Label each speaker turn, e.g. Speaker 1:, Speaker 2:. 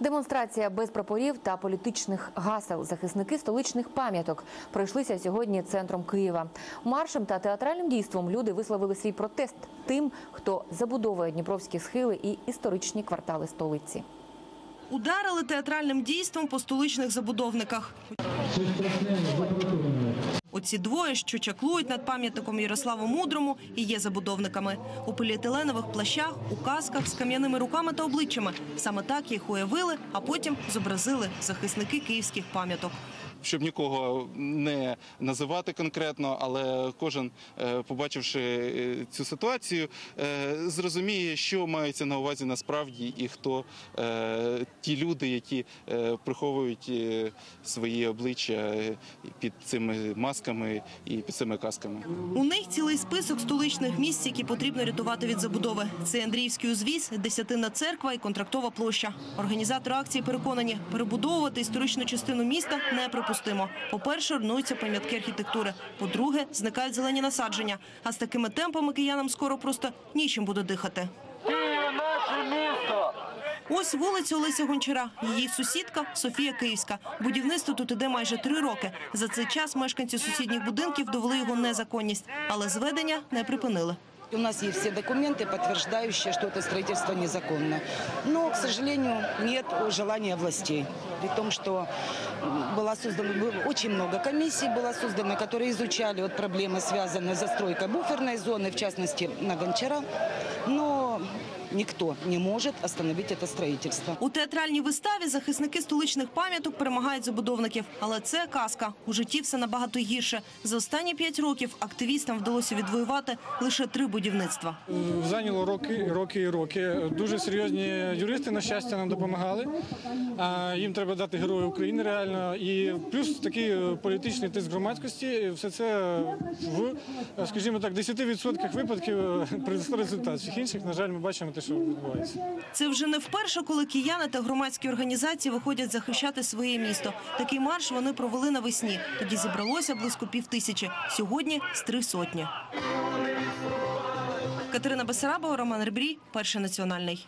Speaker 1: Демонстрація без прапорів та політичних гасел. Захисники столичних пам'яток пройшлися сьогодні центром Києва. Маршем та театральним дійством люди висловили свій протест тим, хто забудовує дніпровські схили і історичні квартали столиці.
Speaker 2: Ударили театральним дійством по столичних забудовниках. Оці двоє, що чаклують над пам'ятником Ярославу Мудрому, і є забудовниками. У поліетиленових плащах, у касках з кам'яними руками та обличчями. Саме так їх уявили, а потім зобразили захисники київських пам'яток.
Speaker 3: Щоб нікого не називати конкретно, але кожен, е, побачивши е, цю ситуацію, е, зрозуміє, що мається на увазі насправді, і хто ті люди, які приховують свої обличчя під цими масками і під цими касками.
Speaker 2: У них цілий список столичних місць, які потрібно рятувати від забудови. Це Андріївський узвіз, Десятинна церква і контрактова площа. Організатори акції переконані, перебудовувати історичну частину міста неприпустимо. По-перше, руйнуються пам'ятки архітектури. По-друге, зникають зелені насадження. А з такими темпами киянам скоро просто нічим буде дихати. Ось вулиця Олеся Гончара. Її сусідка Софія Київська. Будівництво тут іде майже три роки. За цей час мешканці сусідніх будинків довели його незаконність, але зведення не припинили.
Speaker 4: У нас есть все документы, подтверждающие, что это строительство незаконно. Но, к сожалению, нет желания властей. При том, что было очень много комиссий было создано, которые изучали вот проблемы, связанные с застройкой буферной зоны, в частности, на Гончара. Но никто не может остановить это строительство.
Speaker 2: У театральній виставі захисники столичних пам'яток перемагають забудовників. Але це казка. У житті все набагато гірше. За останні п'ять років активістам вдалося відвоювати лише три будівництва.
Speaker 5: Зайняло роки, роки і роки. Дуже серйозні юристи, на щастя, нам допомагали. Їм треба дати герою України реально. І плюс такий політичний тиск громадськості. Все це в, скажімо так, 10% випадків принесло результат. Всіх інших, на жаль, ми бачимо те, що відбувається.
Speaker 2: Це вже не вперше, коли кияни та громадські організації виходять захищати своє місто. Такий марш вони провели навесні. Тоді зібралося близько пів тисячі. Сьогодні з три сотні. Катерина Басарабова, Роман Ребрій, перший національний.